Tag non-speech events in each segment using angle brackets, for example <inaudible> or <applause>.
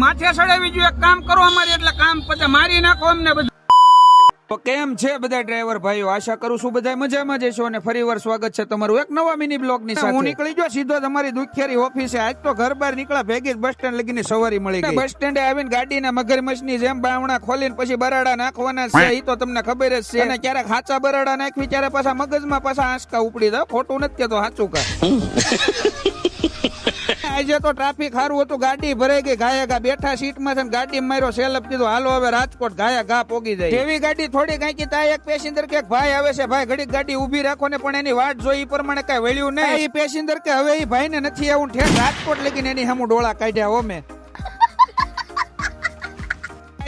માથે સડાવી જો એક કામ કરો અમારે એટલે કામ પછી મારી નાખો અમને બધું. તો કેમ છે બધા ડ્રાઈવર ભાઈઓ? આશા કરું છું બધા મજામાં જશો અને અને ફરીવાર સ્વાગત છે તમારું એક નવા મિની બ્લોગની સાથે. હું નીકળી ગયો સીધો તમારી દુખિયારી ઓફિસે. આજ તો ઘર બહાર નીકળ્યા ભેગી જ બસ સ્ટેન્ડ લગીની સવારી મળી ગઈ. બસ સ્ટેન્ડે આવીને ગાડીના મગરમચ્છની જેમ બાવણા ખોલીને પછી બરાડા નાખવાના છે એ તો તમને ખબર જ છે. અને ક્યારેક હાચા બરાડા નાખવી ત્યારે પાછા મગજમાં પાછા આંસકા ઉપડી દો ખોટું નથી કેતો સાચું કા <laughs> આજે તો ટ્રાફિક સારું હતું ગાડી ભરાઈ ગઈ ગાયા ગા બેઠા સીટમાં છે ગાડી માર્યો સેલપ કીધું હાલો હવે રાજકોટ ગાયા ગા પોગી જાય. એવી ગાડી થોડી કઈ કીધા તા એક પેસેન્જર કે ભાઈ આવે છે ભાઈ ઘડીક ગાડી ઊભી રાખો ને પણ એની વાટ જોઈ પ્રમાણે કઈ વળ્યું નહીં. એ પેસેન્જર કે હવે એ ભાઈ ને નથી આવું ઠેર રાજકોટ લગીને એની સામું ડોળા કાઢ્યા હો મેં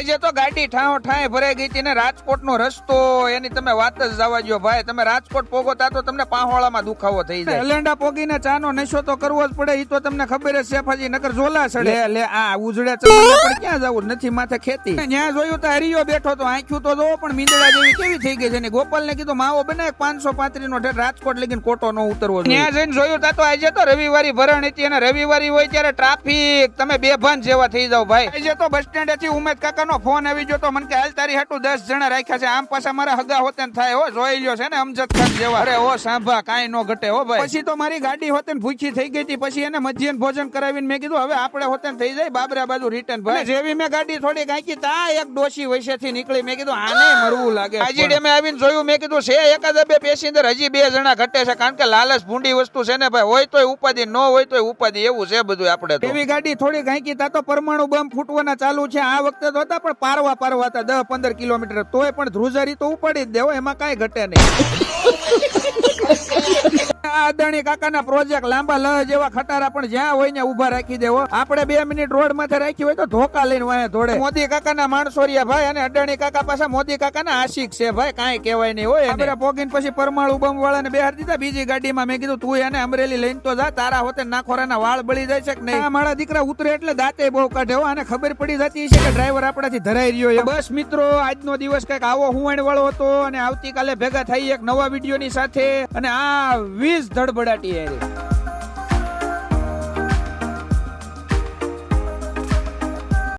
આજે તો ગાડી ઠાવ ઠાય ભરાઈ ગઈ હતી ને રાજકોટ નો રસ્તો એની તમે વાત જ જવા દ્યો ભાઈ. તમે રાજકોટ પોગો તા તો તમને પાહોળામાં દુખાવો થઈ જાય. એલેન્ડા પોગીને ચાનો નશો તો કરવો જ પડે ઈ તો તમને ખબર છે શેફાજી નગર ઝોલા સડે. લે આ ઉજળે પણ ક્યાં જવું? નથી માથે ખેતી. ત્યાં જોયું તો હરિયો બેઠો તો આંખ્યું તો જોવો પણ મીંદડા જેવી કેવી થઈ ગઈ છે ને? ગોપાલ ને કીધું માવો બને પાંચસો પાંત્રીસ નો રાજકોટ લગીને કોટો નો ઉતરવો ત્યાં જઈને જોયું તા તો આજે તો રવિવારી ભરણ હતી અને રવિવારી હોય ત્યારે ટ્રાફિક. તમે બેભાન જેવા થઈ જાવ ભાઈ. આજે તો બસ સ્ટેન્ડથી ઉમેદ કાકા નો ફોન આવી ગયો તો મને કે હાલ તારી હાટું દસ જણા રાખ્યા છે. આમ પાછા મારા હગા હોતે થાય. હો જોઈ લ્યો છે ને અમજદ ખાન જેવા. અરે ઓ સાંભા કાંઈ નો ઘટે હો ભાઈ. પછી તો મારી ગાડી હોતે ભૂખી થઈ ગઈ હતી. પછી એને મધ્યાહન ભોજન કરાવીને મેં કીધું હવે આપણે હોતે થઈ જાય બાબરા બાજુ રિટર્ન ભાઈ. જેવી મેં ગાડી થોડી કાંકી તા એક ડોશી વૈસેથી નીકળી. મેં કીધું આને મરવું લાગે હાજી ડેમે આવીને જોયું મેં કીધું છે એકાદ બે પેસેન્જર હજી બે જણા ઘટે છે. કારણ કે લાલચ ભૂંડી વસ્તુ છે ને ભાઈ હોય તોય ઉપાધિ ન હોય તોય ઉપાધિ એવું છે બધું આપણે તો. એવી ગાડી થોડી કાંકી તા તો પરમાણુ બમ ફૂટવાના ચાલુ છે. આ વખતે તો હતા પણ પારવા પારવા હતા દસ પંદર કિલોમીટર, તોય પણ ધ્રુજારી તો ઉપાડી જ દેવો, એમાં કાંઈ ઘટે નહીં. આ અદાણી કાકાના પ્રોજેક્ટ લાંબા લહ જેવા ખટારા પણ જ્યાં હોય ને ઊભા રાખી દેવો. આપણે બે મિનિટ રોડ માથે રાખી હોય તો ધોકા લઈને વાય ધોડે મોદી કાકાના માણસોરિયા ભાઈ અને અદાણી કાકા પાછા મોદી કાકાના આશિક છે ભાઈ કાંઈ કહેવાય નહીં હોય આપણે પોગીન પછી પરમાણુ બમ વાળાને બેહાર દીધા. બીજી ગાડીમાં મેં કીધું તું એને અમરેલી લઈને તો જા તારા હોતે નાખોરાના વાળ બળી જાય છે કે નહીં? આ મારા દીકરા ઉતરે એટલે દાંતે બહુ કાઢે હો અને ખબર પડી જતી છે કે ડ્રાઈવર આપણાથી ધરાઈ રહ્યો છે. બસ મિત્રો આજનો દિવસ કંઈક આવો હુવાણ વાળો હતો અને આવતીકાલે ભેગા થઈ એક નવા વિડીયોની સાથે. અને આ વીસ ધડબડાટી હારી.